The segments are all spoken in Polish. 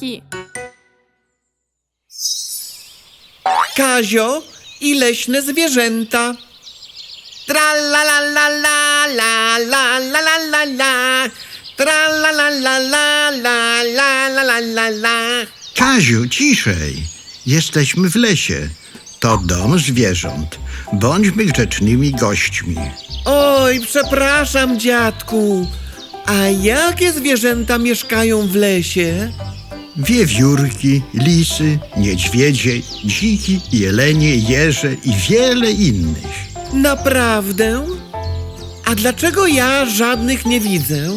malutki. Kazio i leśne zwierzęta. Tra la la la la la la la la la la. Tra la la la la la la la la la la. Kaziu, ciszej. Jesteśmy w lesie. To dom zwierząt. Bądźmy grzecznymi gośćmi. Oj, przepraszam, dziadku. A jakie zwierzęta mieszkają w lesie? Wiewiórki, lisy, niedźwiedzie, dziki, jelenie, jeże i wiele innych. Naprawdę? A dlaczego ja żadnych nie widzę?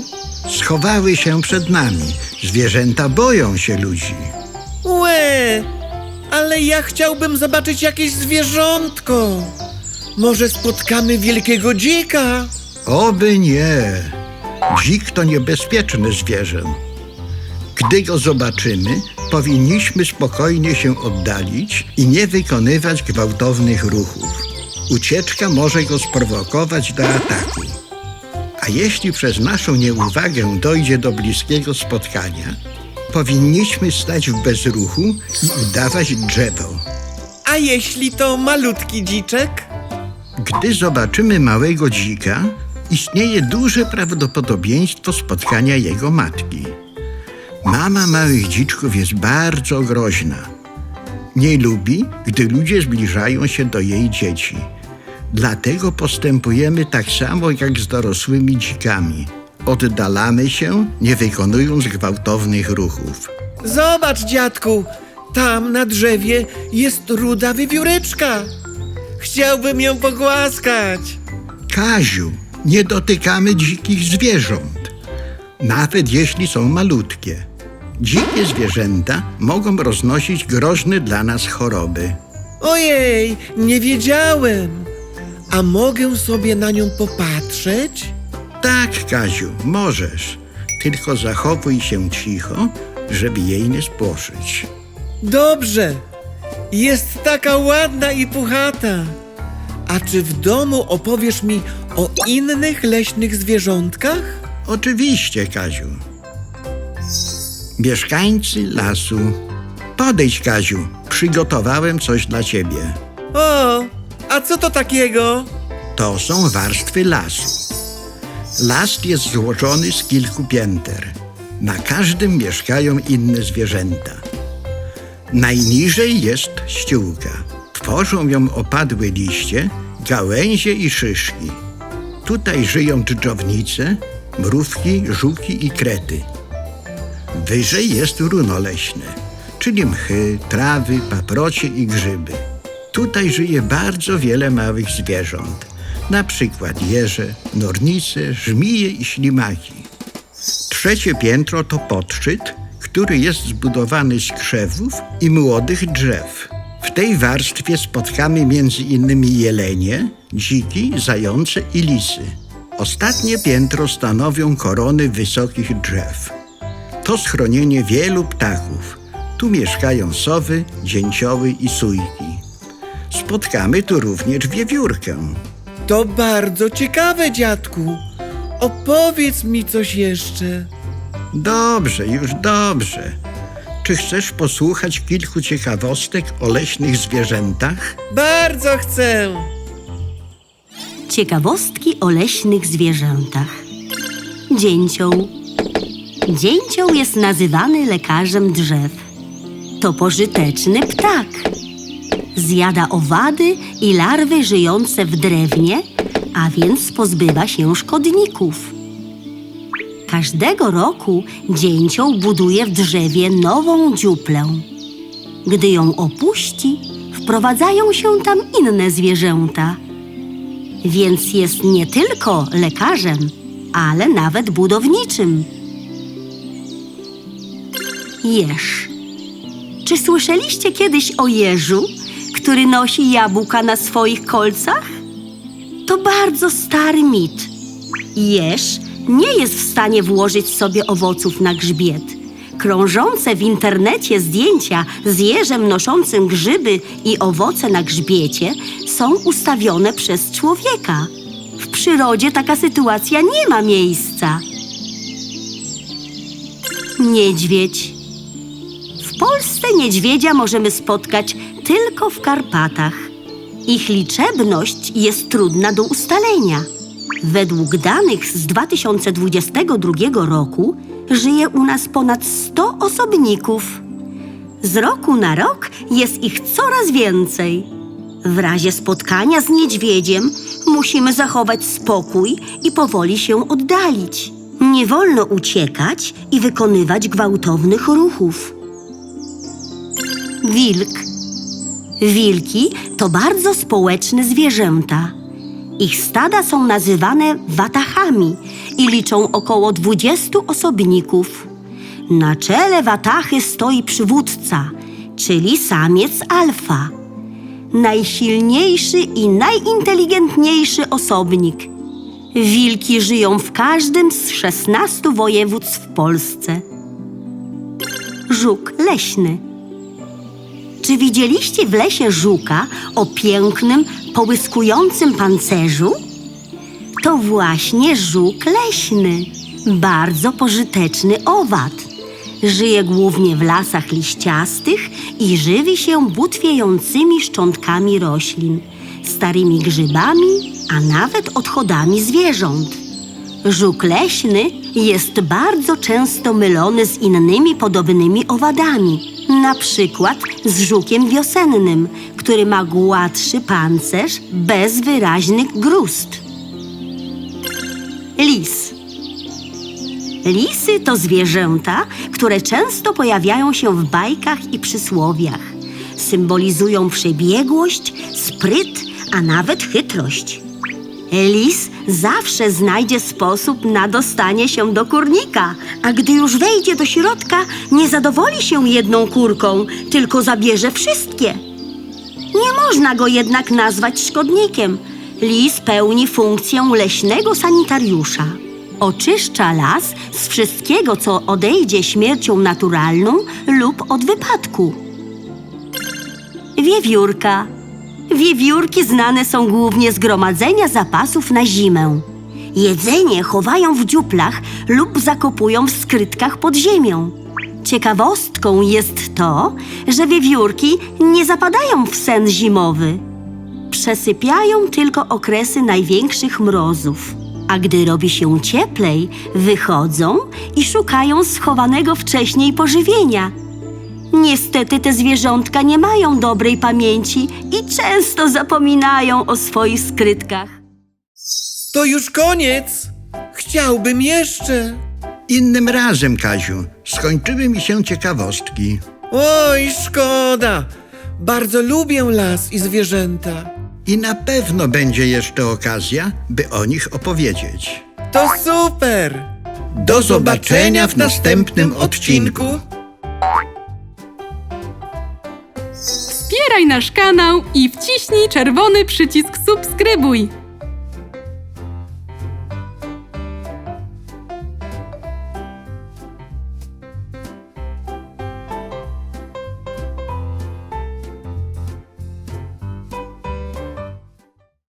Schowały się przed nami. Zwierzęta boją się ludzi. Łe, ale ja chciałbym zobaczyć jakieś zwierzątko. Może spotkamy wielkiego dzika? Oby nie. Dzik to niebezpieczne zwierzę. Gdy go zobaczymy, powinniśmy spokojnie się oddalić i nie wykonywać gwałtownych ruchów. Ucieczka może go sprowokować do ataku. A jeśli przez naszą nieuwagę dojdzie do bliskiego spotkania, powinniśmy stać w bezruchu i udawać drzewo. A jeśli to malutki dziczek? Gdy zobaczymy małego dzika, istnieje duże prawdopodobieństwo spotkania jego matki. Mama małych dziczków jest bardzo groźna. Nie lubi, gdy ludzie zbliżają się do jej dzieci. Dlatego postępujemy tak samo jak z dorosłymi dzikami. Oddalamy się, nie wykonując gwałtownych ruchów. Zobacz, dziadku, tam na drzewie jest ruda wiewióreczka. Chciałbym ją pogłaskać. Kaziu, nie dotykamy dzikich zwierząt, nawet jeśli są malutkie. Dzikie zwierzęta mogą roznosić groźne dla nas choroby. Ojej, nie wiedziałem. A mogę sobie na nią popatrzeć? Tak, Kaziu, możesz, tylko zachowuj się cicho, żeby jej nie spłoszyć. Dobrze. Jest taka ładna i puchata. A czy w domu opowiesz mi o innych leśnych zwierzątkach? Oczywiście, Kaziu. Mieszkańcy lasu. Podejdź, Kaziu, przygotowałem coś dla ciebie. O, a co to takiego? To są warstwy lasu. Las jest złożony z kilku pięter. Na każdym mieszkają inne zwierzęta. Najniżej jest ściółka. Tworzą ją opadłe liście, gałęzie i szyszki. Tutaj żyją dżdżownice, mrówki, żuki i krety. Wyżej jest runo leśne, czyli mchy, trawy, paprocie i grzyby. Tutaj żyje bardzo wiele małych zwierząt, na przykład jeże, nornice, żmije i ślimaki. Trzecie piętro to podszczyt, który jest zbudowany z krzewów i młodych drzew. W tej warstwie spotkamy między innymi jelenie, dziki, zające i lisy. Ostatnie piętro stanowią korony wysokich drzew. To schronienie wielu ptaków. Tu mieszkają sowy, dzięcioły i sójki. Spotkamy tu również wiewiórkę. To bardzo ciekawe, dziadku. Opowiedz mi coś jeszcze. Dobrze, już dobrze. Czy chcesz posłuchać kilku ciekawostek o leśnych zwierzętach? Bardzo chcę. Ciekawostki o leśnych zwierzętach. Dzięcioł. Dzięcioł jest nazywany lekarzem drzew. To pożyteczny ptak. Zjada owady i larwy żyjące w drewnie, a więc pozbywa się szkodników. Każdego roku dzięcioł buduje w drzewie nową dziuplę. Gdy ją opuści, wprowadzają się tam inne zwierzęta więc jest nie tylko lekarzem, ale nawet budowniczym. Jeż. Czy słyszeliście kiedyś o jeżu, który nosi jabłka na swoich kolcach? To bardzo stary mit. Jeż nie jest w stanie włożyć sobie owoców na grzbiet. Krążące w internecie zdjęcia z jeżem noszącym grzyby i owoce na grzbiecie są ustawione przez człowieka. W przyrodzie taka sytuacja nie ma miejsca. Niedźwiedź. W Polsce niedźwiedzia możemy spotkać tylko w Karpatach. Ich liczebność jest trudna do ustalenia. Według danych z 2022 roku żyje u nas ponad 100 osobników. Z roku na rok jest ich coraz więcej. W razie spotkania z niedźwiedziem musimy zachować spokój i powoli się oddalić. Nie wolno uciekać i wykonywać gwałtownych ruchów. Wilk. Wilki to bardzo społeczne zwierzęta. Ich stada są nazywane watachami i liczą około 20 osobników. Na czele watachy stoi przywódca, czyli samiec alfa. Najsilniejszy i najinteligentniejszy osobnik. Wilki żyją w każdym z 16 województw w Polsce. Żuk leśny. Czy widzieliście w lesie żuka o pięknym, połyskującym pancerzu? To właśnie żuk leśny, bardzo pożyteczny owad. Żyje głównie w lasach liściastych i żywi się butwiejącymi szczątkami roślin, starymi grzybami, a nawet odchodami zwierząt. Żuk leśny jest bardzo często mylony z innymi podobnymi owadami, na przykład z żukiem wiosennym, który ma gładszy pancerz bez wyraźnych grust. Lis. Lisy to zwierzęta, które często pojawiają się w bajkach i przysłowiach. Symbolizują przebiegłość, spryt, a nawet chytrość. Lis zawsze znajdzie sposób na dostanie się do kurnika, a gdy już wejdzie do środka, nie zadowoli się jedną kurką, tylko zabierze wszystkie. Nie można go jednak nazwać szkodnikiem. Lis pełni funkcję leśnego sanitariusza. Oczyszcza las z wszystkiego, co odejdzie śmiercią naturalną lub od wypadku. Wiewiórka. Wiewiórki znane są głównie z gromadzenia zapasów na zimę. Jedzenie chowają w dziuplach lub zakopują w skrytkach pod ziemią. Ciekawostką jest to, że wiewiórki nie zapadają w sen zimowy. Przesypiają tylko okresy największych mrozów. A gdy robi się cieplej, wychodzą i szukają schowanego wcześniej pożywienia. Niestety te zwierzątka nie mają dobrej pamięci i często zapominają o swoich skrytkach. To już koniec. Chciałbym jeszcze. Innym razem, Kaziu, skończyły mi się ciekawostki. Oj, szkoda. Bardzo lubię las i zwierzęta. I na pewno będzie jeszcze okazja, by o nich opowiedzieć. To super. Do zobaczenia w następnym odcinku. Wspieraj nasz kanał i wciśnij czerwony przycisk subskrybuj.